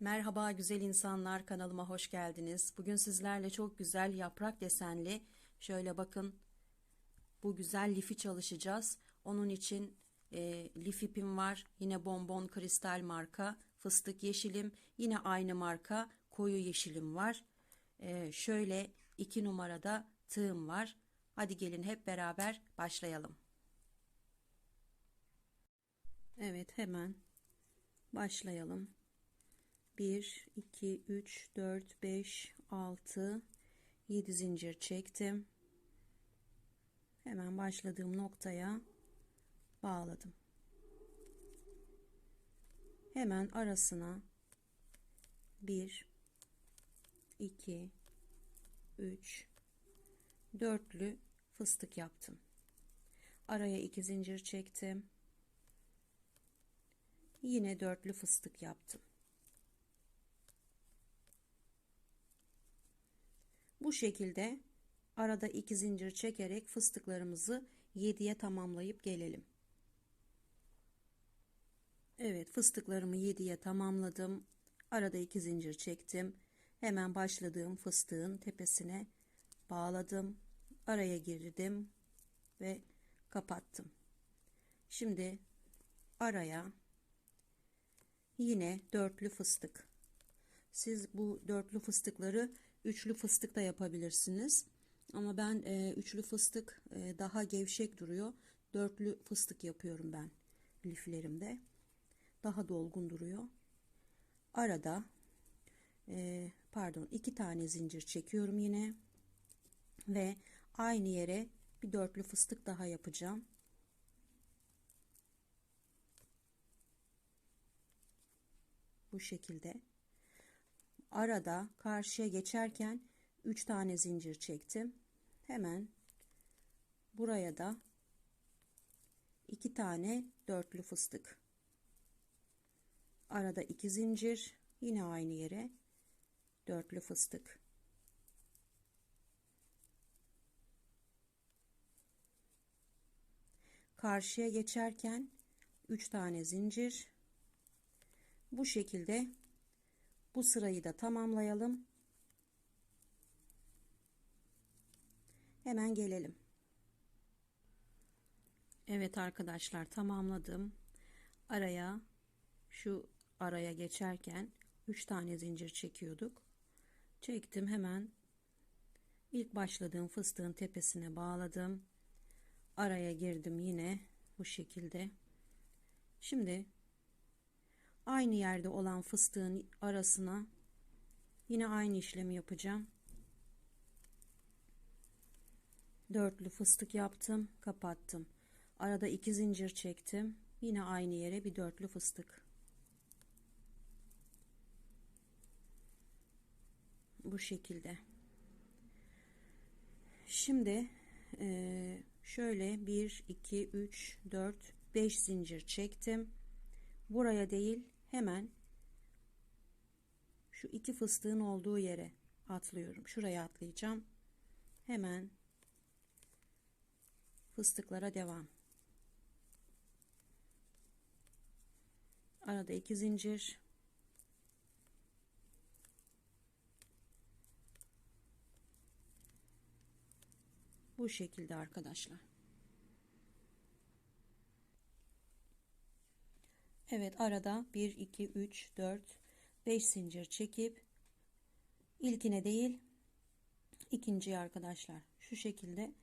Merhaba güzel insanlar kanalıma hoş geldiniz. Bugün sizlerle çok güzel yaprak desenli şöyle bakın bu güzel lifi çalışacağız. Onun için e, lif ipim var. Yine bonbon kristal marka fıstık yeşilim. Yine aynı marka koyu yeşilim var. E, şöyle iki numarada tığım var. Hadi gelin hep beraber başlayalım. Evet hemen başlayalım. 1 2 3 4 5 6 7 zincir çektim. Hemen başladığım noktaya bağladım. Hemen arasına 1 2 3 dörtlü fıstık yaptım. Araya iki zincir çektim. Yine dörtlü fıstık yaptım. Bu şekilde arada iki zincir çekerek fıstıklarımızı 7'ye tamamlayıp gelelim. Evet fıstıklarımı 7'ye tamamladım. Arada iki zincir çektim. Hemen başladığım fıstığın tepesine bağladım. Araya girdim ve kapattım. Şimdi araya yine dörtlü fıstık. Siz bu dörtlü fıstıkları üçlü fıstık da yapabilirsiniz. Ama ben e, üçlü fıstık e, daha gevşek duruyor. Dörtlü fıstık yapıyorum ben liflerimde. Daha dolgun duruyor. Arada e, pardon iki tane zincir çekiyorum yine ve aynı yere bir dörtlü fıstık daha yapacağım. Bu şekilde arada karşıya geçerken 3 tane zincir çektim. Hemen buraya da 2 tane dörtlü fıstık. Arada 2 zincir, yine aynı yere dörtlü fıstık. Karşıya geçerken 3 tane zincir. Bu şekilde bu sırayı da tamamlayalım. Hemen gelelim. Evet arkadaşlar tamamladım. Araya şu araya geçerken 3 tane zincir çekiyorduk. Çektim hemen ilk başladığım fıstığın tepesine bağladım. Araya girdim yine bu şekilde. Şimdi aynı yerde olan fıstığın arasına yine aynı işlemi yapacağım. Dörtlü fıstık yaptım, kapattım. Arada iki zincir çektim. Yine aynı yere bir dörtlü fıstık. Bu şekilde. Şimdi şöyle 1, 2, 3, 4, 5 zincir çektim buraya değil hemen şu iki fıstığın olduğu yere atlıyorum. Şuraya atlayacağım. Hemen fıstıklara devam. Arada iki zincir. Bu şekilde arkadaşlar. Evet arada 1 2 3 4 5 zincir çekip ilkine değil ikinciye arkadaşlar şu şekilde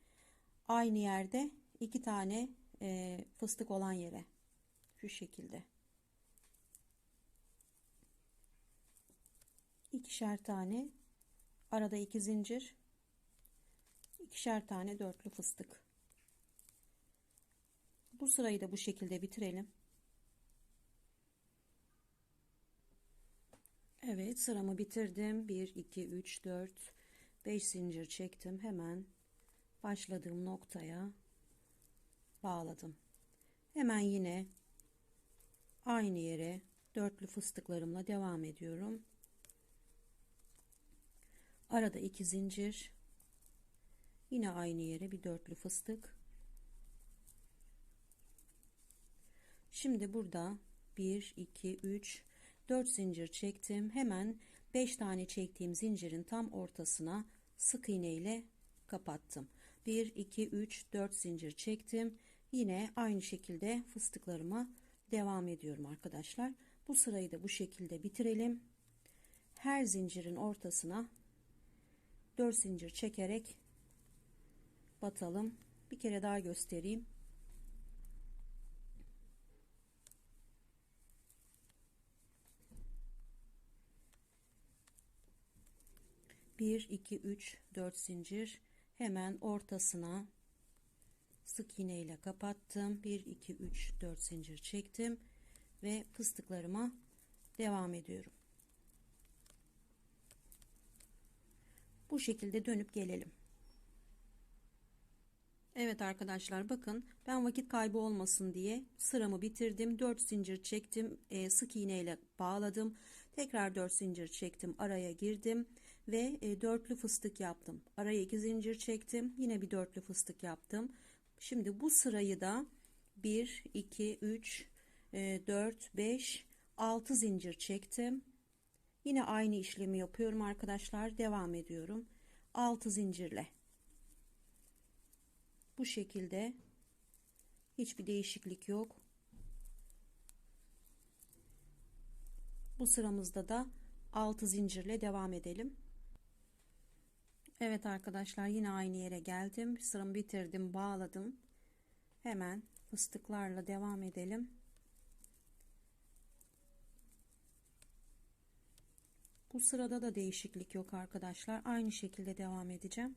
aynı yerde iki tane e, fıstık olan yere şu şekilde. İkişer tane arada iki zincir ikişer tane dörtlü fıstık. Bu sırayı da bu şekilde bitirelim Evet sıramı bitirdim. 1, 2, 3, 4, 5 zincir çektim. Hemen başladığım noktaya bağladım. Hemen yine aynı yere dörtlü fıstıklarımla devam ediyorum. Arada iki zincir. Yine aynı yere bir dörtlü fıstık. Şimdi burada 1, 2, 3, 4 zincir çektim. Hemen 5 tane çektiğim zincirin tam ortasına sık iğne ile kapattım. 1 2 3 4 zincir çektim. Yine aynı şekilde fıstıklarıma devam ediyorum arkadaşlar. Bu sırayı da bu şekilde bitirelim. Her zincirin ortasına 4 zincir çekerek batalım. Bir kere daha göstereyim. Bir, iki, üç, dört zincir hemen ortasına sık iğne ile kapattım. 1 2 3 4 zincir çektim ve fıstıklarıma devam ediyorum. Bu şekilde dönüp gelelim. Evet arkadaşlar bakın ben vakit kaybı olmasın diye sıramı bitirdim. 4 zincir çektim. E, sık iğne ile bağladım. Tekrar 4 zincir çektim. Araya girdim ve e, dörtlü fıstık yaptım. Araya 2 zincir çektim. Yine bir dörtlü fıstık yaptım. Şimdi bu sırayı da 1 2 3 4 5 6 zincir çektim. Yine aynı işlemi yapıyorum arkadaşlar. Devam ediyorum. 6 zincirle. Bu şekilde hiçbir değişiklik yok. Bu sıramızda da 6 zincirle devam edelim. Evet arkadaşlar yine aynı yere geldim. Sıramı bitirdim, bağladım. Hemen fıstıklarla devam edelim. Bu sırada da değişiklik yok arkadaşlar. Aynı şekilde devam edeceğim.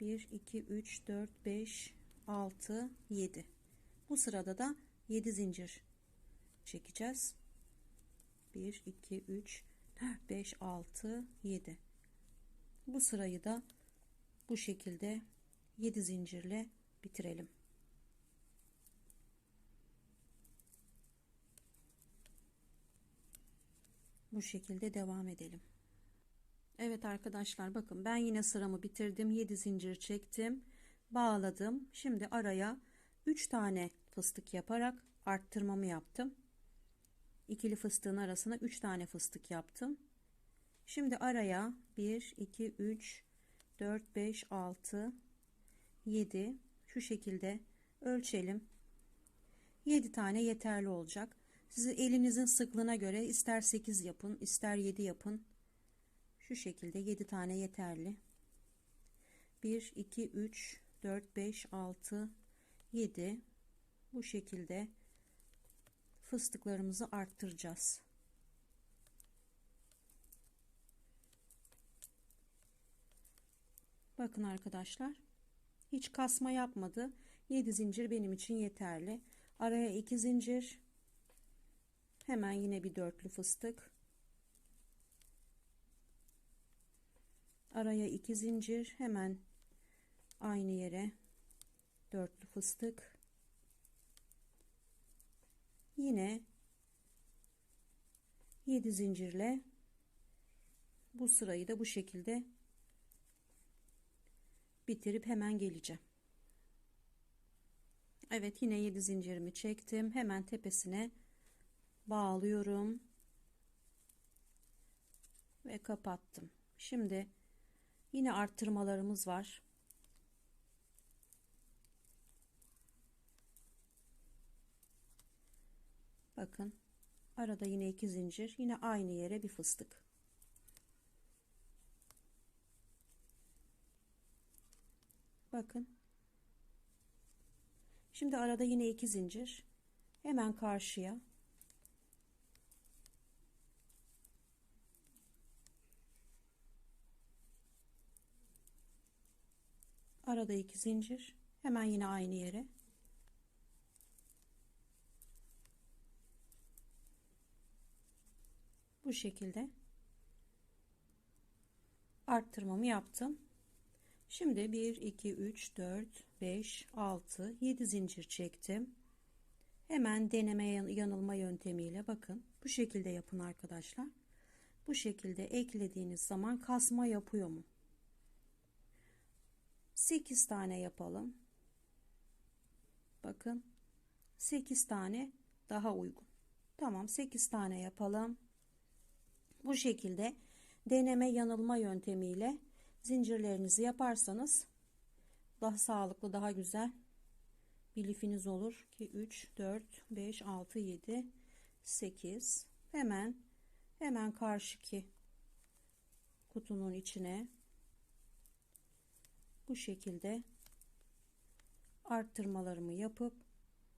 1 2 3 4 5 6 7. Bu sırada da 7 zincir çekeceğiz. 1 2 3 4 5 6 7. Bu sırayı da bu şekilde 7 zincirle bitirelim. Bu şekilde devam edelim. Evet arkadaşlar bakın ben yine sıramı bitirdim. 7 zincir çektim. Bağladım. Şimdi araya 3 tane fıstık yaparak arttırmamı yaptım. İkili fıstığın arasına 3 tane fıstık yaptım. Şimdi araya 1 2 3 4 5 6 7 şu şekilde ölçelim. 7 tane yeterli olacak. Sizi elinizin sıklığına göre ister 8 yapın, ister 7 yapın. Şu şekilde 7 tane yeterli. 1 2 3 4 5 6 7 bu şekilde fıstıklarımızı arttıracağız. Bakın arkadaşlar. Hiç kasma yapmadı. 7 zincir benim için yeterli. Araya 2 zincir. Hemen yine bir dörtlü fıstık. Araya 2 zincir. Hemen aynı yere dörtlü fıstık. Yine 7 zincirle bu sırayı da bu şekilde bitirip hemen geleceğim. Evet yine 7 zincirimi çektim. Hemen tepesine bağlıyorum. Ve kapattım. Şimdi yine arttırmalarımız var. Bakın arada yine iki zincir yine aynı yere bir fıstık. Bakın. Şimdi arada yine iki zincir. Hemen karşıya. Arada iki zincir. Hemen yine aynı yere. Bu şekilde arttırmamı yaptım. Şimdi 1 2 3 4 5 6 7 zincir çektim. Hemen deneme yanılma yöntemiyle bakın bu şekilde yapın arkadaşlar. Bu şekilde eklediğiniz zaman kasma yapıyor mu? 8 tane yapalım. Bakın 8 tane daha uygun. Tamam 8 tane yapalım. Bu şekilde deneme yanılma yöntemiyle zincirlerinizi yaparsanız daha sağlıklı, daha güzel bir lifiniz olur. 2, 3, 4, 5, 6, 7, 8. Hemen hemen karşıki kutunun içine bu şekilde arttırmalarımı yapıp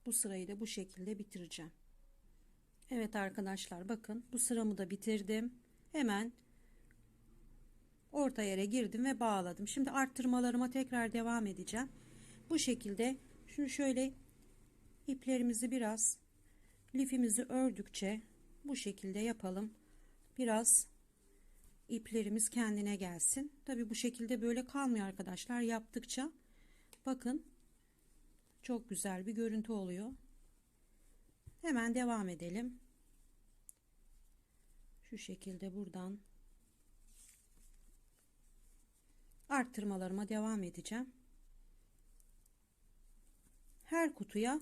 bu sırayı da bu şekilde bitireceğim. Evet arkadaşlar bakın bu sıramı da bitirdim. Hemen orta yere girdim ve bağladım. Şimdi arttırmalarıma tekrar devam edeceğim. Bu şekilde şunu şöyle iplerimizi biraz lifimizi ördükçe bu şekilde yapalım. Biraz iplerimiz kendine gelsin. Tabi bu şekilde böyle kalmıyor arkadaşlar. Yaptıkça bakın çok güzel bir görüntü oluyor. Hemen devam edelim. Şu şekilde buradan arttırmalarıma devam edeceğim. Her kutuya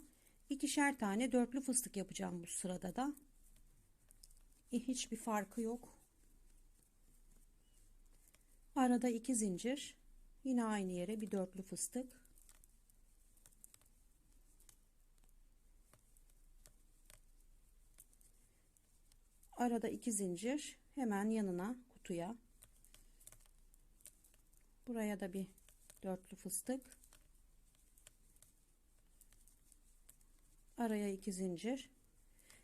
ikişer tane dörtlü fıstık yapacağım bu sırada da. E, hiçbir farkı yok. Arada iki zincir. Yine aynı yere bir dörtlü fıstık. Arada iki zincir. Hemen yanına kutuya. Buraya da bir dörtlü fıstık. Araya iki zincir.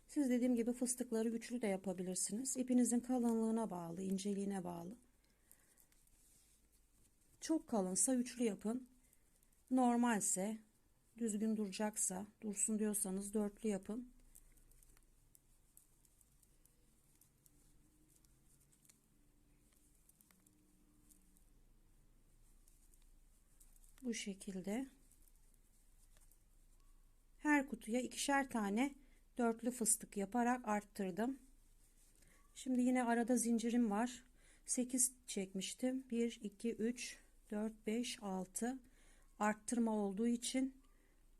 Siz dediğim gibi fıstıkları üçlü de yapabilirsiniz. İpinizin kalınlığına bağlı, inceliğine bağlı. Çok kalınsa üçlü yapın. Normalse düzgün duracaksa, dursun diyorsanız dörtlü yapın. Bu şekilde her kutuya ikişer tane dörtlü fıstık yaparak arttırdım. Şimdi yine arada zincirim var. 8 çekmiştim. 1 2 3 4 5 6 arttırma olduğu için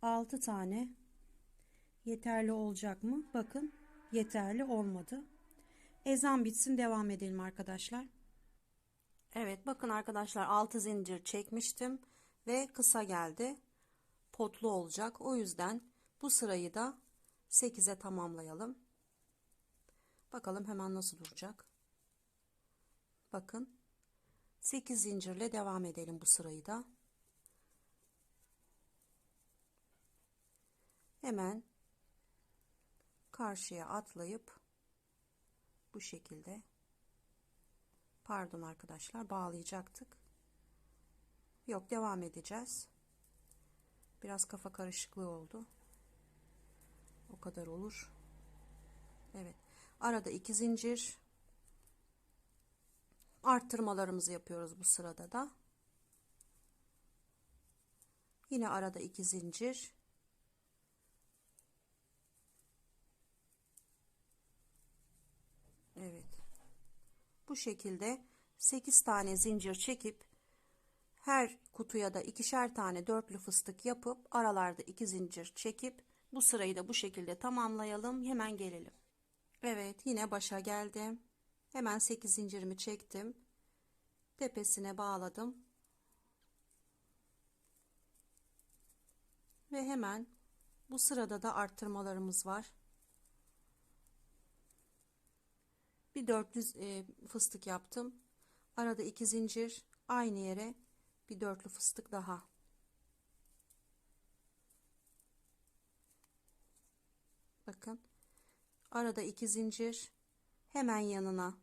6 tane yeterli olacak mı? Bakın yeterli olmadı. Ezan bitsin devam edelim arkadaşlar. Evet bakın arkadaşlar 6 zincir çekmiştim ve kısa geldi. Potlu olacak. O yüzden bu sırayı da 8'e tamamlayalım. Bakalım hemen nasıl duracak. Bakın 8 zincirle devam edelim bu sırayı da. Hemen karşıya atlayıp bu şekilde pardon arkadaşlar bağlayacaktık. Yok devam edeceğiz. Biraz kafa karışıklığı oldu. O kadar olur. Evet. Arada iki zincir. Arttırmalarımızı yapıyoruz bu sırada da. Yine arada iki zincir. Evet. Bu şekilde 8 tane zincir çekip her kutuya da ikişer tane dörtlü fıstık yapıp aralarda iki zincir çekip bu sırayı da bu şekilde tamamlayalım. Hemen gelelim. Evet yine başa geldim. Hemen 8 zincirimi çektim. Tepesine bağladım. Ve hemen bu sırada da arttırmalarımız var. Bir dörtlü e, fıstık yaptım. Arada iki zincir aynı yere bir dörtlü fıstık daha. Bakın. Arada iki zincir. Hemen yanına.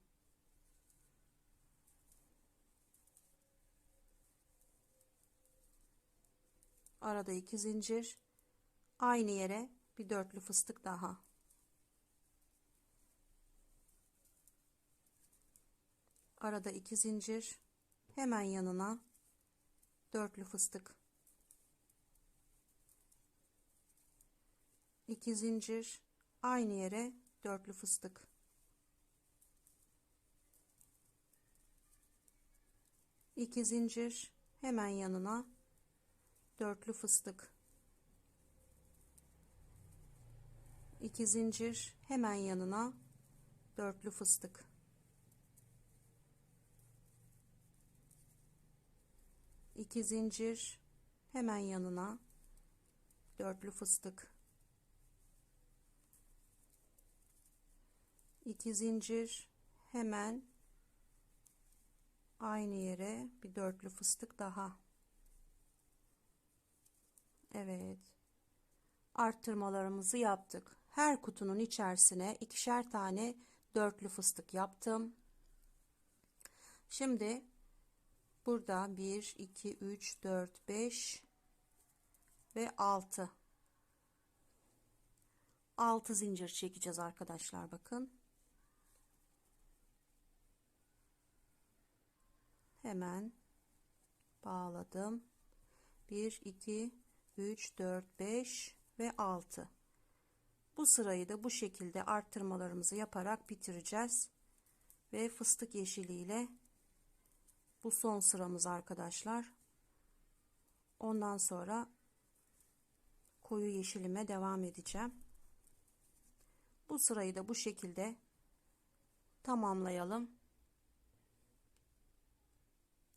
Arada iki zincir. Aynı yere bir dörtlü fıstık daha. Arada iki zincir. Hemen yanına dörtlü fıstık. 2 zincir. Aynı yere dörtlü fıstık. İki zincir. Hemen yanına dörtlü fıstık. 2 zincir. Hemen yanına dörtlü fıstık. İki zincir hemen yanına dörtlü fıstık. İki zincir hemen aynı yere bir dörtlü fıstık daha. Evet. Arttırmalarımızı yaptık. Her kutunun içerisine ikişer tane dörtlü fıstık yaptım. Şimdi burada 1 2 3 4 5 ve 6 6 zincir çekeceğiz arkadaşlar bakın. Hemen bağladım. 1 2 3 4 5 ve 6 bu sırayı da bu şekilde arttırmalarımızı yaparak bitireceğiz. Ve fıstık yeşiliyle bu son sıramız arkadaşlar. Ondan sonra koyu yeşilime devam edeceğim. Bu sırayı da bu şekilde tamamlayalım.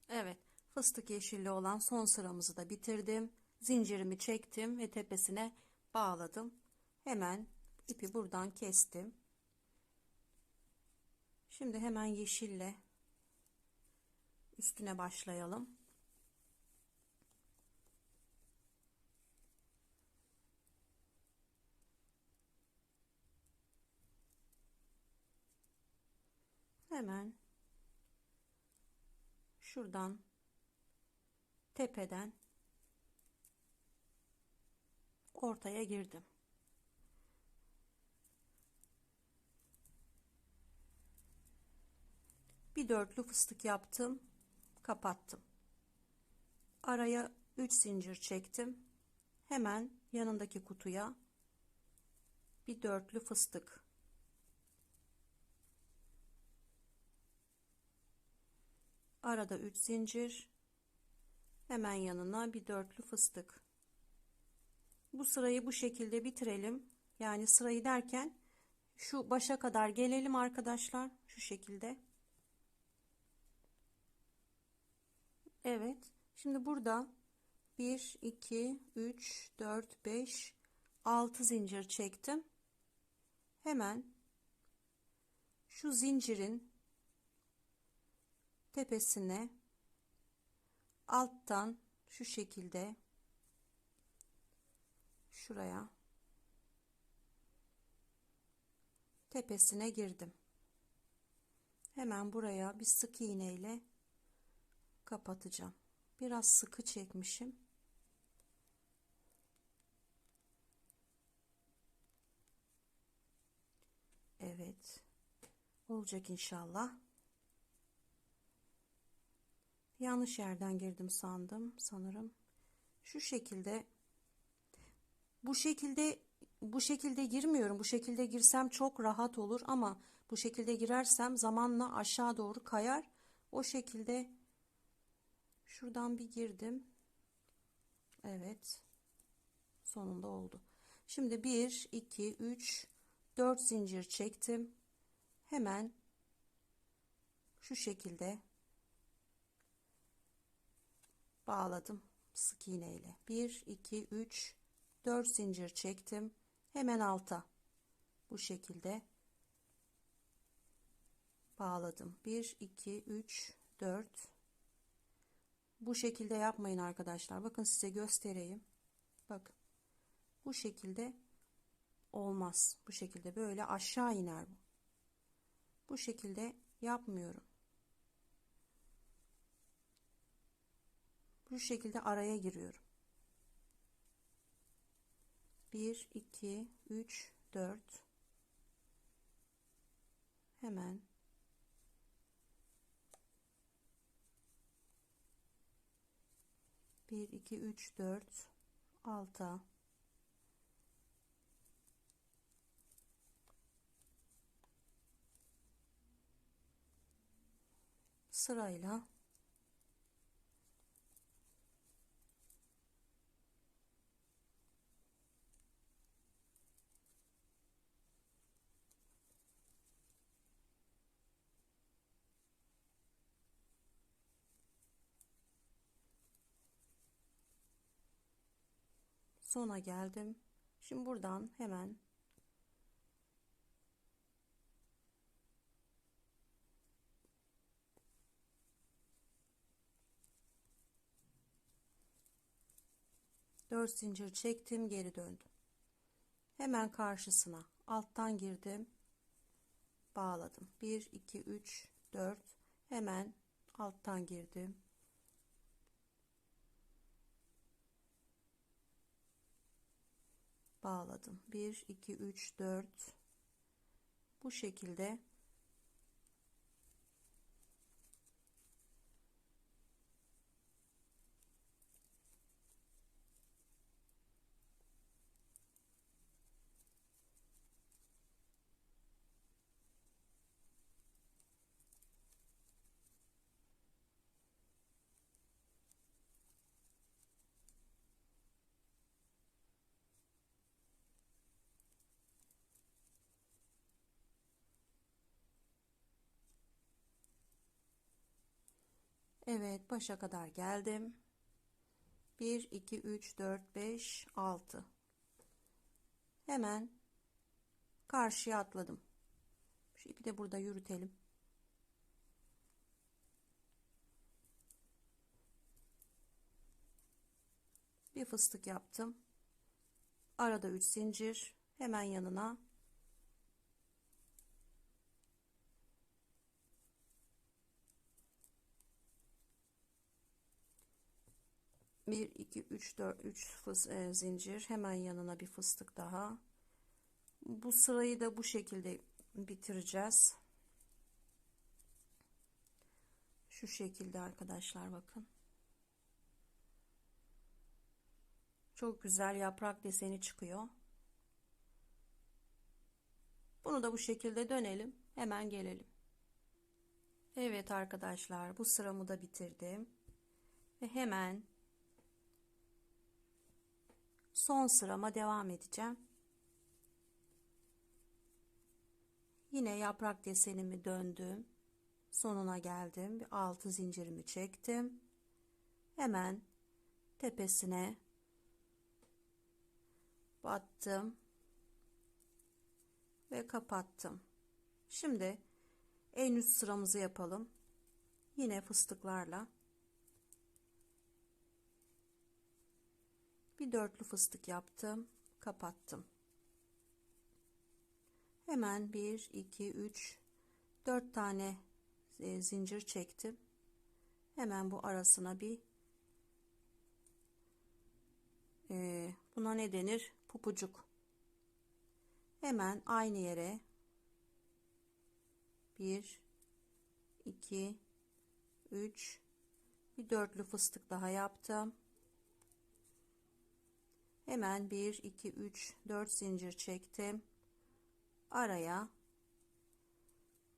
Evet, fıstık yeşilli olan son sıramızı da bitirdim. Zincirimi çektim ve tepesine bağladım. Hemen ipi buradan kestim. Şimdi hemen yeşille üstüne başlayalım. Hemen şuradan tepeden ortaya girdim. bir dörtlü fıstık yaptım kapattım. Araya 3 zincir çektim. Hemen yanındaki kutuya bir dörtlü fıstık. Arada 3 zincir. Hemen yanına bir dörtlü fıstık. Bu sırayı bu şekilde bitirelim. Yani sırayı derken şu başa kadar gelelim arkadaşlar. Şu şekilde Evet. Şimdi burada 1, 2, 3, 4, 5, 6 zincir çektim. Hemen şu zincirin tepesine alttan şu şekilde şuraya tepesine girdim. Hemen buraya bir sık iğne ile kapatacağım. Biraz sıkı çekmişim. Evet. Olacak inşallah. Yanlış yerden girdim sandım sanırım. Şu şekilde bu şekilde bu şekilde girmiyorum. Bu şekilde girsem çok rahat olur ama bu şekilde girersem zamanla aşağı doğru kayar. O şekilde Şuradan bir girdim. Evet. Sonunda oldu. Şimdi 1, 2, 3, 4 zincir çektim. Hemen şu şekilde bağladım sık iğne ile. 1, 2, 3, 4 zincir çektim. Hemen alta bu şekilde bağladım. 1, 2, 3, 4, bu şekilde yapmayın arkadaşlar. Bakın size göstereyim. Bakın. Bu şekilde olmaz. Bu şekilde böyle aşağı iner bu. Bu şekilde yapmıyorum. Bu şekilde araya giriyorum. 1 2 3 4 hemen 1 2 3 4 6 sırayla sona geldim. Şimdi buradan hemen dört zincir çektim geri döndüm. Hemen karşısına alttan girdim bağladım. 1 2 3 4 hemen alttan girdim bağladım. 1 2 3 4 bu şekilde Evet başa kadar geldim. 1 2 3 4 5 6 Hemen karşıya atladım. Şu ipi de burada yürütelim. Bir fıstık yaptım. Arada 3 zincir. Hemen yanına bir iki üç dört üç fıs e, zincir. Hemen yanına bir fıstık daha. Bu sırayı da bu şekilde bitireceğiz. Şu şekilde arkadaşlar bakın. Çok güzel yaprak deseni çıkıyor. Bunu da bu şekilde dönelim. Hemen gelelim. Evet arkadaşlar bu sıramı da bitirdim. Ve hemen son sırama devam edeceğim. Yine yaprak desenimi döndüm. Sonuna geldim. Bir altı zincirimi çektim. Hemen tepesine battım ve kapattım. Şimdi en üst sıramızı yapalım. Yine fıstıklarla bir dörtlü fıstık yaptım kapattım. Hemen 1 2 3 4 tane e, zincir çektim. Hemen bu arasına bir e, buna ne denir? Pupucuk. Hemen aynı yere 1 2 3 bir dörtlü fıstık daha yaptım hemen 1 2 3 4 zincir çektim. Araya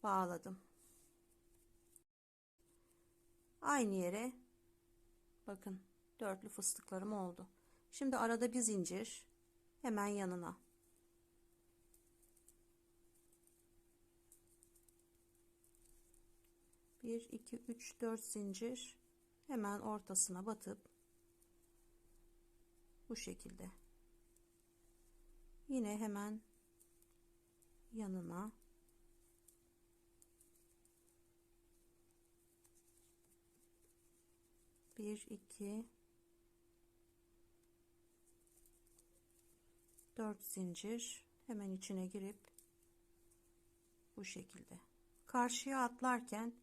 bağladım. Aynı yere bakın dörtlü fıstıklarım oldu. Şimdi arada bir zincir hemen yanına. Bir iki üç dört zincir hemen ortasına batıp bu şekilde. Yine hemen yanına. Bir iki. Dört zincir. Hemen içine girip bu şekilde. Karşıya atlarken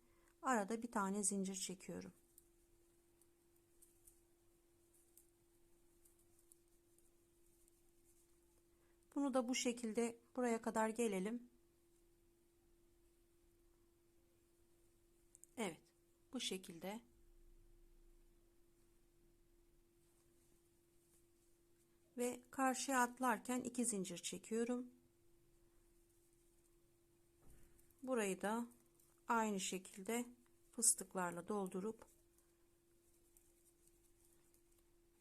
arada bir tane zincir çekiyorum Bunu da bu şekilde buraya kadar gelelim. Evet. Bu şekilde. Ve karşıya atlarken iki zincir çekiyorum. Burayı da aynı şekilde fıstıklarla doldurup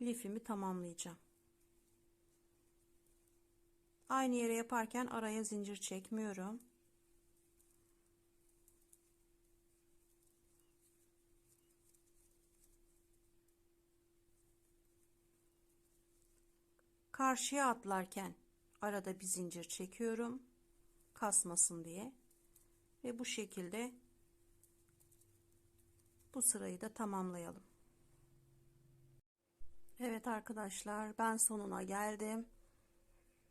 lifimi tamamlayacağım. Aynı yere yaparken araya zincir çekmiyorum. karşıya atlarken arada bir zincir çekiyorum kasmasın diye ve bu şekilde bu sırayı da tamamlayalım. Evet arkadaşlar ben sonuna geldim.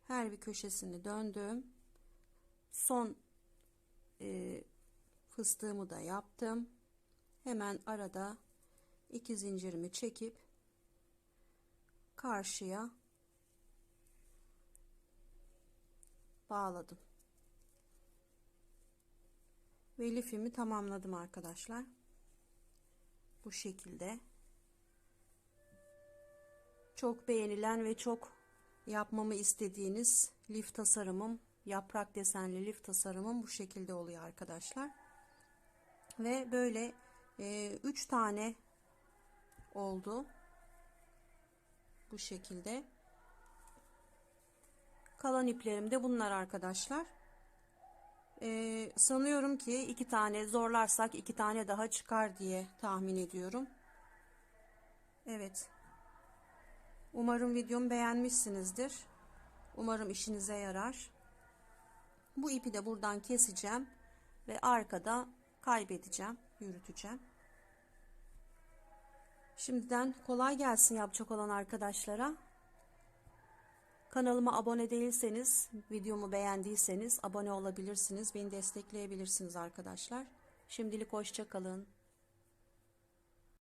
Her bir köşesini döndüm. Son e, fıstığımı da yaptım. Hemen arada iki zincirimi çekip karşıya bağladım. Ve lifimi tamamladım arkadaşlar. Bu şekilde. Çok beğenilen ve çok yapmamı istediğiniz lif tasarımım, yaprak desenli lif tasarımım bu şekilde oluyor arkadaşlar. Ve böyle 3 e, tane oldu. Bu şekilde. Kalan iplerim de bunlar arkadaşlar. Ee, sanıyorum ki iki tane zorlarsak iki tane daha çıkar diye tahmin ediyorum. Evet. Umarım videomu beğenmişsinizdir. Umarım işinize yarar. Bu ipi de buradan keseceğim ve arkada kaybedeceğim, yürüteceğim. Şimdiden kolay gelsin yapacak olan arkadaşlara. Kanalıma abone değilseniz, videomu beğendiyseniz abone olabilirsiniz. Beni destekleyebilirsiniz arkadaşlar. Şimdilik hoşça kalın.